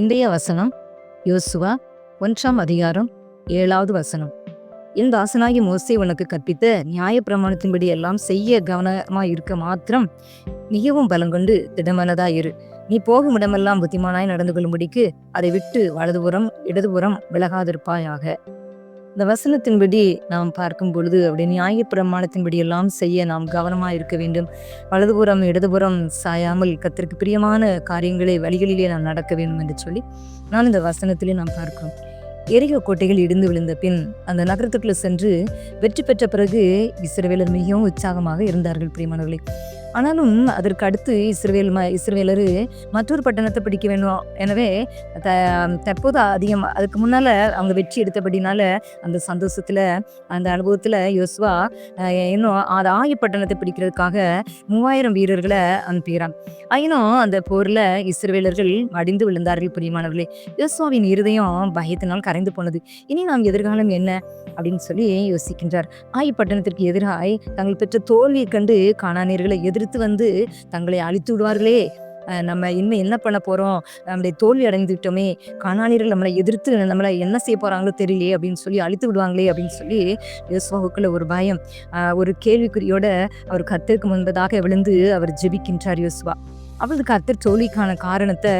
இன்றைய வசனம் யோசுவா ஒன்றாம் அதிகாரம் ஏழாவது வசனம். என் தாசனாகி மோசை உனக்கு கற்பித்த நியாயப்பிரமாணத்தின்படி எல்லாம் செய்ய கவனமாக இருக்க மாத்திரம் மிகவும் பலங்கொண்டு திடமனதா இரு நீ போகும் இடமெல்லாம் புத்திமானாய் நடந்து கொள்ளும்படிக்கு அதை விட்டு வலதுபுறம் இடதுபுறம் விலகாதிருப்பாயாக. இந்த வசனத்தின்படி நாம் பார்க்கும் பொழுது அப்படி நியாயப்பிரமாணத்தின்படி எல்லாம் செய்ய நாம் கவனமாக இருக்க வேண்டும். வலதுபுறம் இடதுபுறம் சாயாமல் கத்திற்கு பிரியமான காரியங்களை வழிகளிலே நாம் நடக்க வேண்டும் என்று சொல்லி நான் இந்த வசனத்திலே நாம் பார்க்கிறோம். எரிக கோட்டைகள் இடிந்து விழுந்த பின் அந்த நகரத்துக்குள்ளே சென்று வெற்றி பெற்ற பிறகு இஸ்ரவேலர் மிகவும் உற்சாகமாக இருந்தார்கள். பிரியமானவர்களே ஆனாலும் அதற்கு அடுத்து இஸ்ரவேல் ம இஸ்ரவேலர் மற்றொரு பட்டணத்தை பிடிக்க வேண்டும் எனவே த தற்போது அதிகம் அதுக்கு முன்னால் அவங்க வெற்றி எடுத்தபடினால அந்த சந்தோஷத்தில் அந்த அனுபவத்தில் யோசுவா இன்னும் அது ஆய பட்டணத்தை பிடிக்கிறதுக்காக மூவாயிரம் வீரர்களை அனுப்புகிறான் ஆயினும் அந்த போரில் இஸ்ரவேலர்கள் மடிந்து விழுந்தார்கள் பிரியமானவர்களே. யோசுவாவின் இருதயம் பயத்தினால் கரைந்து போனது. இனி நாம் எதிர்காலம் என்ன? அப்படின்னு சொல்லி யோசிக்கின்றார். ஆயி பட்டணத்திற்கு எதிராய் தாங்கள் பெற்ற தோல்வியை கண்டு காணானியர்களை எதிர்த்து வந்து தங்களை அழித்து விடுவார்களே. நம்ம இனிமேல் என்ன பண்ண போறோம்? நம்மளை தோல்வி அடைந்து விட்டோமே. காணானியர்கள் நம்மளை எதிர்த்து நம்மளை என்ன செய்ய போறாங்களோ தெரியலையே அப்படின்னு சொல்லி அழித்து விடுவாங்களே அப்படின்னு சொல்லி யோசுவாவுக்குள்ள ஒரு பயம். ஒரு கேள்விக்குறியோட அவர் கத்திற்கு முன்பதாக விழுந்து அவர் ஜெபிக்கின்றார் யோசுவா. அவரது கர்த்தர் தோல்விக்கான காரணத்தை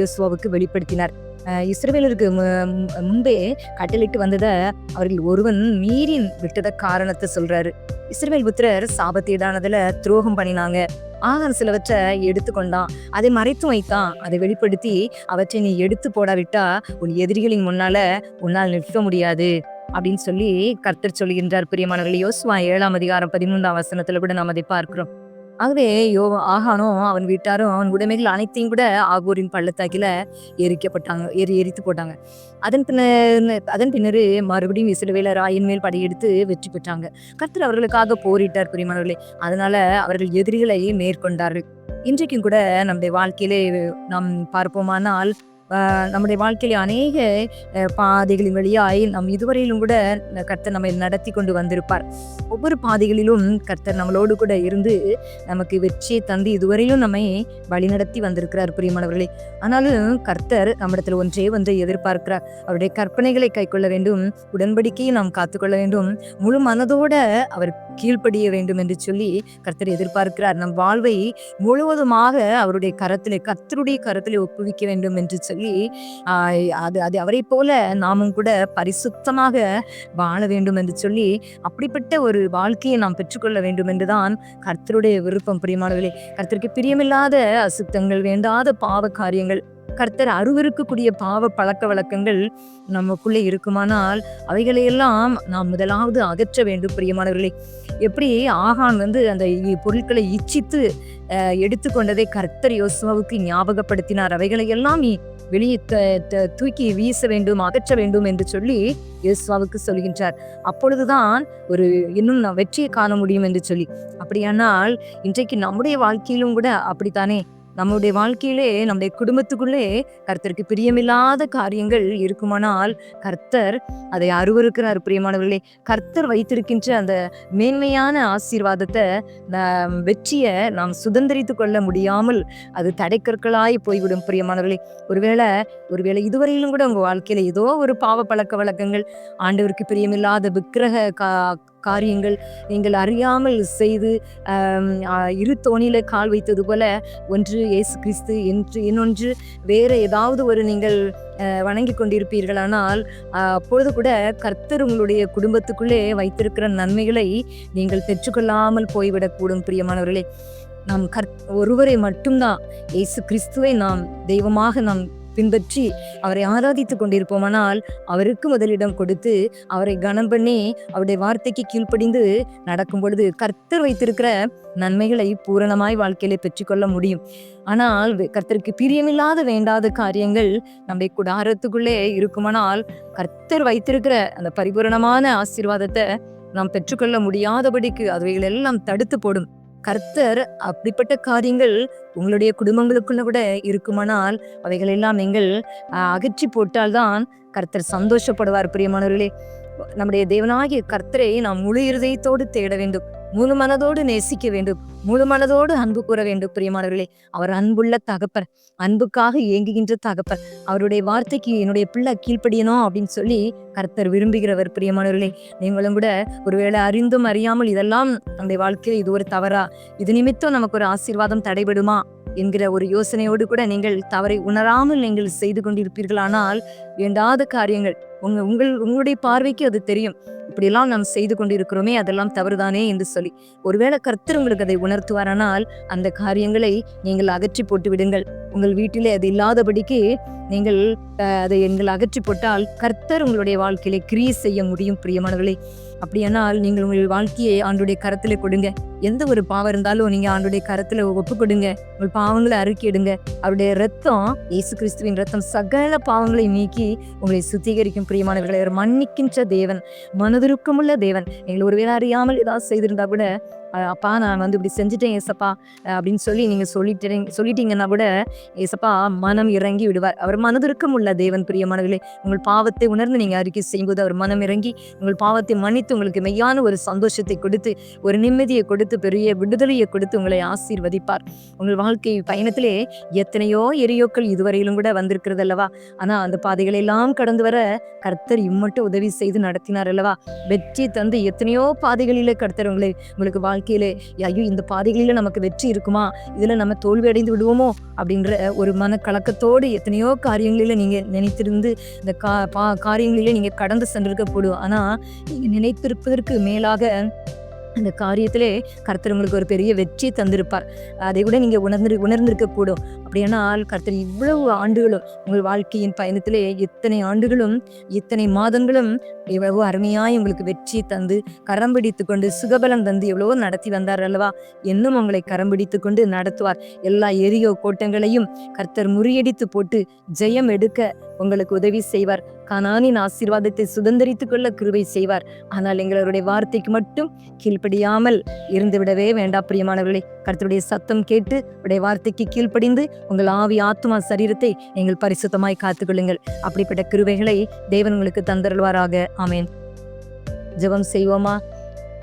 யோசுவாவுக்கு வெளிப்படுத்தினார். இஸ்ரவேலருக்கு மு- முன்பே கட்டளிட்டு வந்ததை அவர்கள் ஒருவன் மீறி விட்டத காரணத்தை சொல்றாரு. இஸ்ரவேல் புத்திரர் சாபத்தீடானதுல துரோகம் பண்ணினாங்க. ஆகார் சிலவற்றை எடுத்துக்கொண்டான் அதை மறைத்து வைத்தான். அதை வெளிப்படுத்தி அவற்றை நீ எடுத்து போடாவிட்டா உன் எதிரிகளின் முன்னால உன்னால் நிற்க முடியாது அப்படின்னு சொல்லி கர்த்தர் சொல்கின்றார் பிரியமானவர்கள் யோசுவா ஏழாம் அதிகாரம் பதிமூன்றாம் வசனத்துல கூட நாம் அதை பார்க்கிறோம். ஆகவே யோ ஆகானும் அவன் வீட்டாரும் அவன் உடைமைகள் அனைத்தையும் கூட ஆகூரின் பள்ளத்தாக்கில எரிக்கப்பட்டாங்க எரி எரித்து போட்டாங்க. அதன் பின்னர் அதன் பின்னரு மறுபடியும் இஸ்ரவேலர் ராயின் மேல் படையெடுத்து வெற்றி பெற்றாங்க. கர்த்தர் அவர்களுக்காக போரிட்டார் பிரியமானவர்களே. அதனால அவர்கள் எதிரிகளை மேற்கொண்டார்கள். இன்றைக்கும் கூட நம்முடைய வாழ்க்கையிலே நாம் பார்ப்போமானால் நம்முடைய வாழ்க்கையில அநேக பாதைகளின் வழியாய் நம் இதுவரையிலும் கூட கர்த்தர் நம்மை நடத்தி கொண்டு வந்திருப்பார். ஒவ்வொரு பாதைகளிலும் கர்த்தர் நம்மளோடு கூட இருந்து நமக்கு வெற்றியை தந்து இதுவரையிலும் நம்மை வழிநடத்தி வந்திருக்கிறார் பிரியமானவர்களே. ஆனாலும் கர்த்தர் நம்மிடத்தில் ஒன்றே ஒன்றை எதிர்பார்க்கிறார். அவருடைய கற்பனைகளை கைக்கொள்ள வேண்டும் உடன்படிக்கையை நாம் காத்துக்கொள்ள வேண்டும் முழு மனதோட அவர் கீழ்ப்படிய வேண்டும் என்று சொல்லி கர்த்தர் எதிர்பார்க்கிறார். நம் வாழ்வை முழுவதுமாக அவருடைய கரத்திலே கர்த்தருடைய கரத்திலே ஒப்புவிக்க வேண்டும் என்று சொல்லி சொல்லி அது அது அவரை போல நாமும் கூட பரிசுத்தமாக வாழ வேண்டும் என்று சொல்லி அப்படிப்பட்ட ஒரு வாழ்க்கையை நாம் பெற்றுக்கொள்ள வேண்டும் என்றுதான் கர்த்தருடைய விருப்பம். பிரியமானவர்களே கர்த்தருக்கு பிரியமில்லாத அசுத்தங்கள் வேண்டாத பாவ காரியங்கள் கர்த்தர் அருவருக்கக்கூடிய பாவ பழக்க வழக்கங்கள் நமக்குள்ளே இருக்குமானால் அவைகளையெல்லாம் நாம் முதலாவது அகற்ற வேண்டும் பிரியமானவர்களே. எப்படி ஆகான் வந்து அந்த பொருட்களை இச்சித்து எடுத்துக்கொண்டதை கர்த்தர் யோசுவாவுக்கு ஞாபகப்படுத்தினார். அவைகளையெல்லாம் நீ வெளியே த- த- தூக்கி வீச வேண்டும் அகற்ற வேண்டும் என்று சொல்லி யோசுவாவுக்கு சொல்கின்றார். அப்பொழுதுதான் ஒரு இன்னும் நான் வெற்றியை காண முடியும் என்று சொல்லி. அப்படியானால் இன்றைக்கு நம்முடைய வாழ்க்கையிலும் கூட அப்படித்தானே? நம்முடைய வாழ்க்கையிலே நம்முடைய குடும்பத்துக்குள்ளே கர்த்தருக்கு பிரியமில்லாத காரியங்கள் இருக்குமானால் கர்த்தர் அதை அருவருக்கிறார் பிரியமானவர்களே. கர்த்தர் வைத்திருக்கின்ற அந்த மேன்மையான ஆசீர்வாதத்தை வெற்றியை நாம் சுதந்திரித்து கொள்ள முடியாமல் அது தடைக்கற்களாய் போய்விடும் பிரியமானவர்களே. ஒருவேளை ஒருவேளை இதுவரையிலும் கூட உங்கள் வாழ்க்கையில் ஏதோ ஒரு பாவ பழக்க வழக்கங்கள் ஆண்டவருக்கு பிரியமில்லாத விக்கிரக கா காரியங்கள் நீங்கள் அறியாமல் செய்து இரு தோணியில் கால் வைத்தது போல ஒன்று இயேசு கிறிஸ்து என்று இன்னொன்று வேறு ஏதாவது ஒரு நீங்கள் வணங்கி கொண்டிருப்பீர்களானால் அப்பொழுது கூட கர்த்தர் உங்களுடைய குடும்பத்துக்குள்ளே வைத்திருக்கிற நன்மைகளை நீங்கள் பெற்றுக்கொள்ளாமல் போய்விடக்கூடும் பிரியமானவர்களே. நாம் கர் ஒருவரை மட்டும்தான் இயேசு கிறிஸ்துவை நாம் தெய்வமாக நாம் பின்பற்றி அவரை ஆராதித்துக் கொண்டிருப்போமானால் அவருக்கு முதலிடம் கொடுத்து அவரை கனம் பண்ணி அவருடைய வார்த்தைக்கு கீழ்ப்படிந்து நடக்கும் பொழுது கர்த்தர் வைத்திருக்கிற நன்மைகளை பூரணமாய் வாழ்க்கையில பெற்றுக்கொள்ள முடியும். ஆனால் கர்த்தருக்கு பிரியமில்லாத வேண்டாத காரியங்கள் நம்முடைய குடாரத்துக்குள்ளே இருக்குமானால் கர்த்தர் வைத்திருக்கிற அந்த பரிபூரணமான ஆசீர்வாதத்தை நாம் பெற்றுக்கொள்ள முடியாதபடிக்கு அவைகள் எல்லாம் தடுத்து போடும். கர்த்தர் அப்படிப்பட்ட காரியங்கள் உங்களுடைய குடும்பங்களுக்குள்ள கூட இருக்குமானால் அவைகள் எல்லாம் நீங்கள் அகற்றி போட்டால்தான் கர்த்தர் சந்தோஷப்படுவார். பிரியமானவர்களே நம்முடைய தேவனாகிய கர்த்தரை நாம் முழு இருதயத்தோடு தேட வேண்டும். முழு மனதோடு நேசிக்க வேண்டும். முழு மனதோடு அன்பு கூற வேண்டும் பிரியமானவர்களே. அவர் அன்புள்ள தகப்பர். அன்புக்காக ஏங்குகின்ற தகப்பர். அவருடைய வார்த்தைக்கு என்னுடைய பிள்ளை கீழ்ப்படியணும் அப்படின்னு சொல்லி கர்த்தர் விரும்புகிறவர் பிரியமானவர்களே. நீங்களும் கூட ஒருவேளை அறிந்தும் அறியாமல் இதெல்லாம் நம்முடைய வாழ்க்கையில் இது ஒரு தவறா? இது நிமித்தம் நமக்கு ஒரு ஆசீர்வாதம் தடைபடுமா? என்கிற ஒரு யோசனையோடு கூட நீங்கள் தவறை உணராமல் நீங்கள் செய்து கொண்டிருப்பீர்களானால் வேண்டாத காரியங்கள். உங்க உங்கள் உங்களுடைய பார்வைக்கு அது தெரியும். இப்படியெல்லாம் நாம் செய்து கொண்டிருக்கிறோமே அதெல்லாம் தவறுதானே என்று சொல்லி. ஒருவேளை கர்த்தர் உங்களுக்கு அதை உணர்த்துவாரானால் அந்த காரியங்களை நீங்கள் அகற்றி போட்டு விடுங்கள். உங்கள் வீட்டிலே அது இல்லாதபடிக்கு நீங்கள் அதை எங்கள் அகற்றி போட்டால் கர்த்தர் உங்களுடைய வாழ்க்கையிலே கிரியை செய்ய முடியும் பிரியமானவர்களே. அப்படியானால் நீங்கள் உங்கள் வாழ்க்கையை ஆண்டுடைய கரத்திலே கொடுங்க. எந்த ஒரு பாவம் இருந்தாலும் நீங்க ஆண்டுடைய கரத்துல ஒப்பு கொடுங்க உங்கள் பாவங்களை அறுக்கிடுங்க. அவருடைய ரத்தம் இயேசு கிறிஸ்துவின் ரத்தம் சகல பாவங்களை நீக்கி உங்களை சுத்திகரிக்கும் பிரியமானவர்களை மன்னிக்கின்ற தேவன் மனதுருக்கமுள்ள தேவன். எங்களை ஒருவேளை அறியாமல் ஏதாவது செய்திருந்தா கூட அப்பா நான் வந்து இப்படி செஞ்சுட்டேன் ஏசப்பா அப்படின்னு சொல்லி நீங்கள் சொல்லிட்டு சொல்லிட்டீங்கன்னா கூட ஏசப்பா மனம் இறங்கி விடுவார். அவர் மனதிற்கும் உள்ள தேவன் பிரியமானவர்களே. உங்கள் பாவத்தை உணர்ந்து நீங்கள் அறிக்கை செய்யும்போது அவர் மனம் இறங்கி உங்கள் பாவத்தை மன்னித்து உங்களுக்கு மெய்யான ஒரு சந்தோஷத்தை கொடுத்து ஒரு நிம்மதியை கொடுத்து பெரிய விடுதலையை கொடுத்து உங்களை ஆசீர்வதிப்பார். உங்கள் வாழ்க்கை பயணத்திலே எத்தனையோ எரியோக்கள் இதுவரையிலும் கூட வந்திருக்கிறது அல்லவா? ஆனால் அந்த பாதைகளை எல்லாம் கடந்து வர கர்த்தர் இம்மட்டும் உதவி செய்து நடத்தினார் அல்லவா? வெற்றி தந்து எத்தனையோ பாதைகளிலே கர்த்தர் உங்களை உங்களுக்கு வாழ் வாழ்க்கையிலே ஐயோ இந்த பாதைகளில் நமக்கு வெற்றி இருக்குமா? இதில் நம்ம தோல்வி அடைந்து விடுவோமோ? அப்படின்ற ஒரு மனக்கலக்கத்தோடு எத்தனையோ காரியங்களில் நீங்கள் நினைத்திருந்து இந்த கா பா காரியங்களிலே நீங்கள் கடந்து சென்றிருக்க கூடும் நீங்கள் நினைத்திருப்பதற்கு மேலாக அந்த காரியத்திலே கர்த்தர் உங்களுக்கு ஒரு பெரிய வெற்றி தந்திருப்பார். அதை கூட நீங்கள் உணர்ந்து உணர்ந்திருக்க கூடும் அப்படியானால் கர்த்தர் இவ்வளவு ஆண்டுகளும் உங்கள் வாழ்க்கையின் பயணத்திலே இத்தனை ஆண்டுகளும் இத்தனை மாதங்களும் எவ்வளவோ அருமையாய் உங்களுக்கு வெற்றி தந்து கரம் பிடித்து கொண்டு சுகபலம் தந்து எவ்வளவோ நடத்தி வந்தார் அல்லவா? இன்னும் உங்களை கரம் பிடித்து கொண்டு நடத்துவார். எல்லா எரியோ கோட்டங்களையும் கர்த்தர் முறியடித்து போட்டு ஜெயம் எடுக்க உங்களுக்கு உதவி செய்வார். கனானின் ஆசீர்வாதத்தை சுதந்திரித்துக் கொள்ள கிருவை செய்வார். ஆனால் எங்களுடைய வார்த்தைக்கு மட்டும் கீழ்ப்படியாமல் இருந்துவிடவே வேண்டாம் பிரியமானவர்களே. கருத்துடைய சத்தம் கேட்டு உடைய வார்த்தைக்கு கீழ்ப்படிந்து உங்கள் ஆவி ஆத்மா சரீரத்தை நீங்கள் பரிசுத்தமாய் காத்துக்கொள்ளுங்கள். அப்படிப்பட்ட கிருவைகளை தேவன் உங்களுக்கு தந்தருள்வாராக. ஆமேன். ஜெபம் செய்வோமா?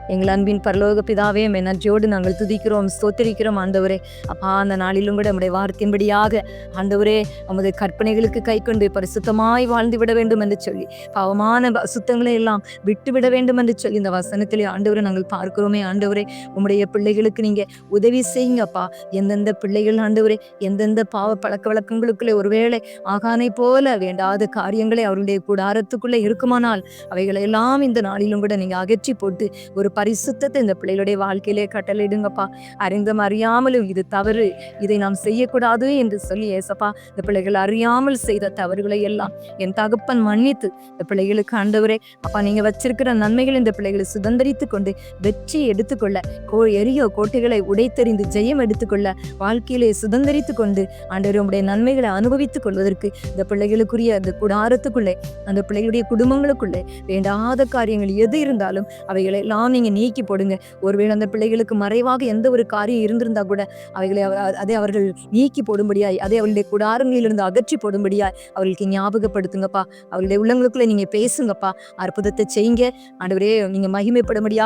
எங்கள் அன்பின் பரலோக பிதாவே உம்மை நன்றியோடு நாங்கள் துதிக்கிறோம் ஸ்தோத்திரிக்கிறோம் ஆண்டவரே. அப்பா அந்த நாளிலும் கூட நம்முடைய வார்த்தையின்படியாக ஆண்டவரே நமது கற்பனைகளுக்கு கை கொண்டு பரிசுத்தமாய் வாழ்ந்து விட வேண்டும் என்று சொல்லி பாவமான சுத்தங்களை எல்லாம் விட்டு விட வேண்டும் என்று சொல்லி இந்த வசனத்திலே ஆண்டவரை நாங்கள் பார்க்கிறோமே ஆண்டவரே. உம்முடைய பிள்ளைகளுக்கு நீங்கள் உதவி செய்யுங்கப்பா எந்தெந்த பிள்ளைகள் ஆண்டவரே எந்தெந்த பாவ பழக்க வழக்கங்களுக்குள்ளே ஒருவேளை ஆகானை போல வேண்டாத காரியங்களை அவருடைய கூடாரத்துக்குள்ளே இருக்குமானால் அவைகளை எல்லாம் இந்த நாளிலும் கூட நீங்கள் அகற்றி போட்டு ஒரு பரிசுத்தத்தை இந்த பிள்ளைகளுடைய வாழ்க்கையிலே கட்டளையிடுங்கப்பா. அறிந்தும் அறியாமலும் இது தவறு. இதை நாம் செய்யக்கூடாது என்று சொல்லி ஏசப்பா இந்த பிள்ளைகள் அறியாமல் செய்த தவறுகளை எல்லாம் என் தகப்பன் மன்னித்து இந்த பிள்ளைகளுக்கு ஆண்டவரே அப்பா நீங்க வச்சிருக்கிற நன்மைகள் இந்த பிள்ளைகளை சுதந்திரித்து கொண்டு வெற்றி எடுத்துக்கொள்ள கோ எரியோ கோட்டைகளை உடைத்தெறிந்து ஜெயம் எடுத்துக்கொள்ள வாழ்க்கையிலே சுதந்திரித்து கொண்டு ஆண்டவர் உடைய நன்மைகளை அனுபவித்துக் கொள்வதற்கு இந்த பிள்ளைகளுக்குரிய அந்த குடாரத்துக்குள்ளே அந்த பிள்ளைகளுடைய குடும்பங்களுக்குள்ளே வேண்டாத காரியங்கள் எது இருந்தாலும் அவைகளை எல்லாம் நீங்க நீக்கி போடுங்க. ஒருவேளை அந்த பிள்ளைகளுக்கு மறைவாக எந்த ஒரு காரியம் இருந்திருந்தா கூட அவைகளை அதை அவர்கள் நீக்கி போடும்படியாய் அதை அவருடைய குடாரங்களிலிருந்து அகற்றி போடும்படியாய் அவர்களுக்கு ஞாபகப்படுத்துங்கப்பா. அவருடைய உள்ளங்களுக்குள்ளே நீங்க பேசுங்கப்பா. அற்புதத்தை செய்யுங்க. ஆண்டவரே நீங்க மகிமைப்படும்படியா